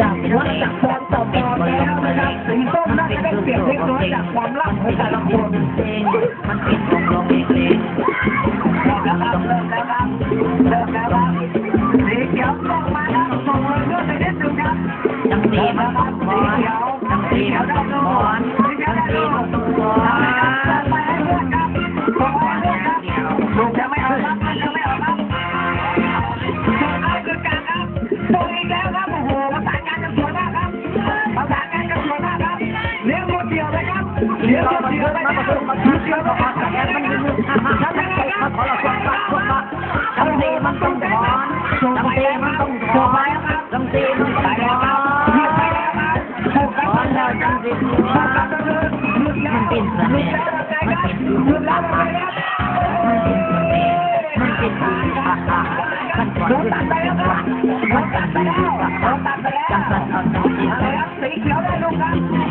จากวัดจากฟอนต่อฟอนแล้วนะครับสีส้มน่าจะได้เปรียบเล็กน้อยจากความล่ำของแต่ละคนมันเป็นของลงเองเริ่มแล้วครับเริ่มแล้วครับเริ่มแล้วครับสีเขียวต้องมาครับส่งเลยเลือดไปนิดนึงครับจังสีมันตีมันตีมันต้องถอนไปให้เลือดครับส่งไปให้เพื่อนครับลูกจะไม่เอาครับ Liếc một chiều ra nhá. Liếc một chiều ra nhá. Liếc chiều ra nhá. Tâm tì mắn tông thòn. Tâm tì mắn tông thòn. Tâm tì mắn tông thòn. Con là tâm tì mắn tông thòn. Mình tin rằng mình tin rằng mình mình tin rằng mình Hãy subscribe cho kênh Ghiền Mì Gõ Để không bỏ lỡ những video hấp dẫn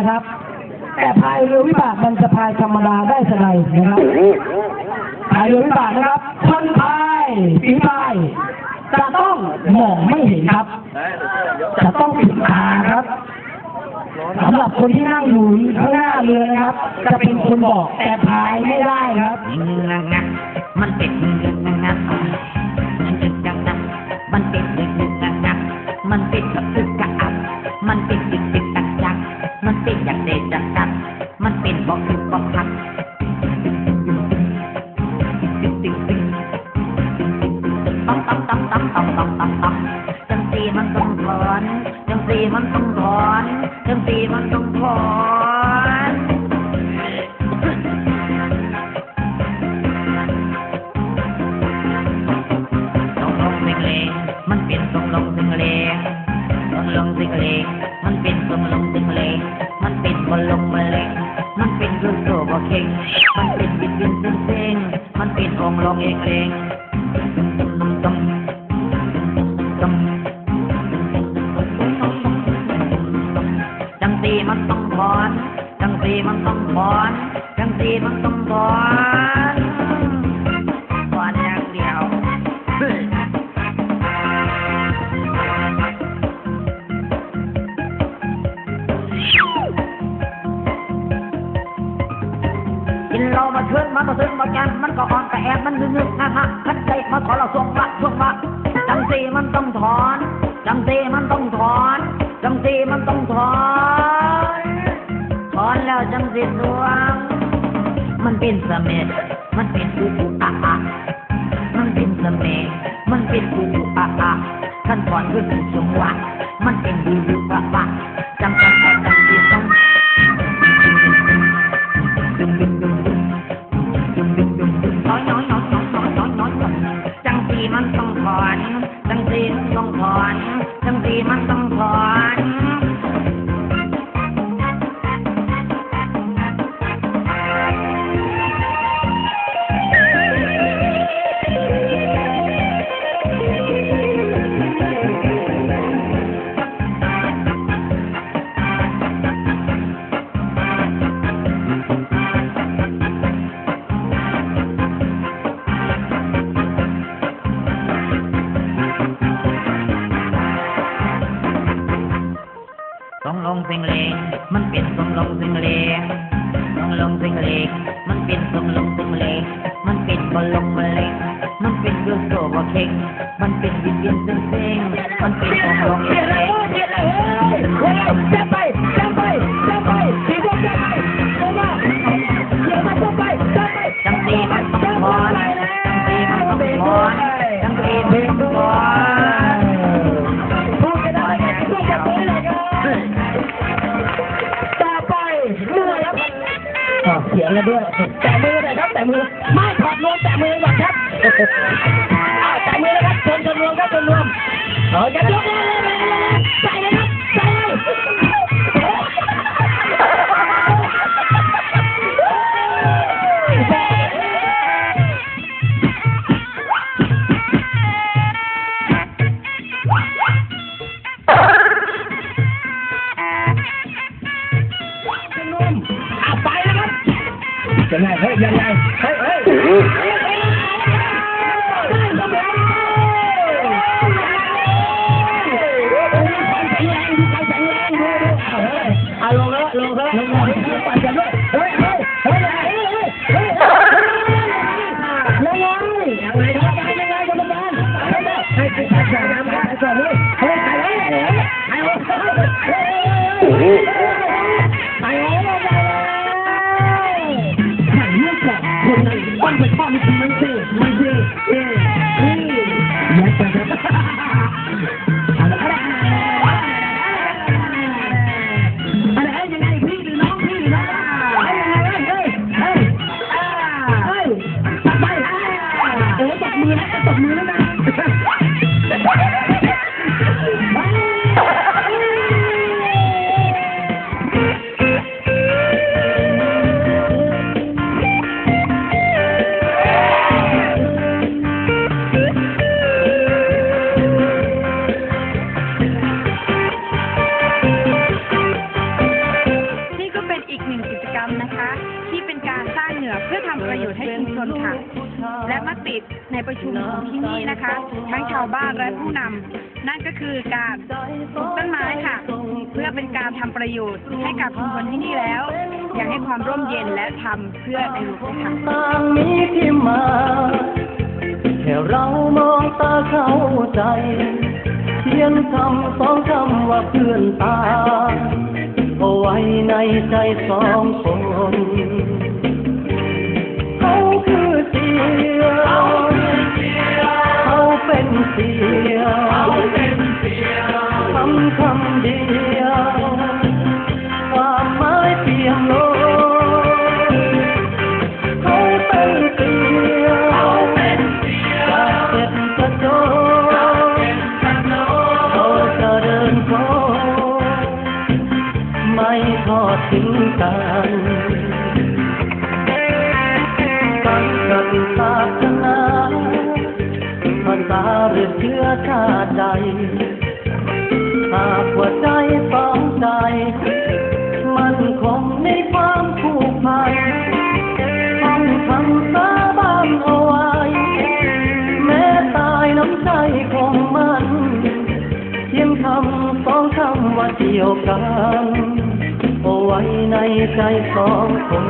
นี่นะครับ แต่พายเรือวิบากมันจะพายธรรมดาได้สไลนะครับพายเรือวิบากนะครับคนพายฝีพายจะต้องมองไม่เห็นครับ จะต้องปิดตาครับสำหรับคนที่นั่งอยู่ข้างหน้าเรือนะครับ จะเป็นคนบอกแต่พายไม่ได้ครับมันเป็นงังักงักงั ต้องจังสีมันต้องถอนจังสีมันต้องถอนจังสีมันต้องถอนต้องลงสิงเลงมันเป็นต้องลงสิงเลงต้องลงสิงเลงมันเป็นต้องลงสิงเลงมันเป็นบอลลงมาเลงมันเป็นรูปโตบ่เข่งมันเป็นบิดบินเส้นเส้งมันเป็นองลงเองเลง ถอนจังสีมันต้องถอนจังสีมันต้องถอนถอนอย่างเดียวกินเรามาเชิญมันมาซึ่งมาแกนมันก็อ่อนแต่แอบมันงึกงึกฮะฮะคัดใจมาขอเราส่งละส่งละจังสีมันต้องถอนจังสีมันต้องถอนจังสีมันต้อง จังสิสวง มันเป็นสเสม็ดมันเป็นอูอูอะอะมันเป็นสเสม็ดมันเป็นอูอูอะอะขั้นถอนด้วยผู้จงหวะมันเป็นดูดูอะอะจังจังจังจังสีต้ สิงเลงมันเป็นต้องลงสิงเลงต้องลงสิงเลงมันเป็นต้องลงสิงเลงมันเป็นบอลลงมาเลงมันเป็นยูโซบะเข่งมันเป็นบินบินเส้นเส้งมันเป็นต้องลงเองเลงจะไปจะไปจะ มาด้วยแต่มือเลยครับแต่มือไม่ถอดรวมแต่มือหมดครับแต่มือนะครับชนชนรวมครับชนรวมเออจะยกเลยเลยใส่เลยครับใส่เลย ยังไงเฮ้ย เฮ้ยตบมือนะตบมือแล้ว นะคะทั้งชาวบ้านและผู้นำนั่นก็คือการปลูกต้นไม้ค่ะ เพื่อเป็นการทำประโยชน์ให้กับชุมชนที่นี่แล้ว อยากให้ความร่มเย็นและทำเพื่อในหลวงค่ะต่างมีที่มาแค่เรามองตาเข้าใจเขียนคำสองคำว่าเพื่อนตาเอาไว้ในใจสองคนเขาคือเสียง เขาเป็นเสียคำคำเดียวความหมายเพียงโลกเขาเป็นเสียวจากเจ็ดกระโจนเขาจะเดินโค้งไม่ทอดทิ้งกันสังกัดศาสนาภา ษาหรือเชื้อชาใดหากว่าใจสองใจ มันคงในความผูกพันท่องคำสาบานเอาไว้ แม้ตายน้ำใจคงมันเพียงคำสองคำว่าเดียวกัน เอาไว้ในใจสองคน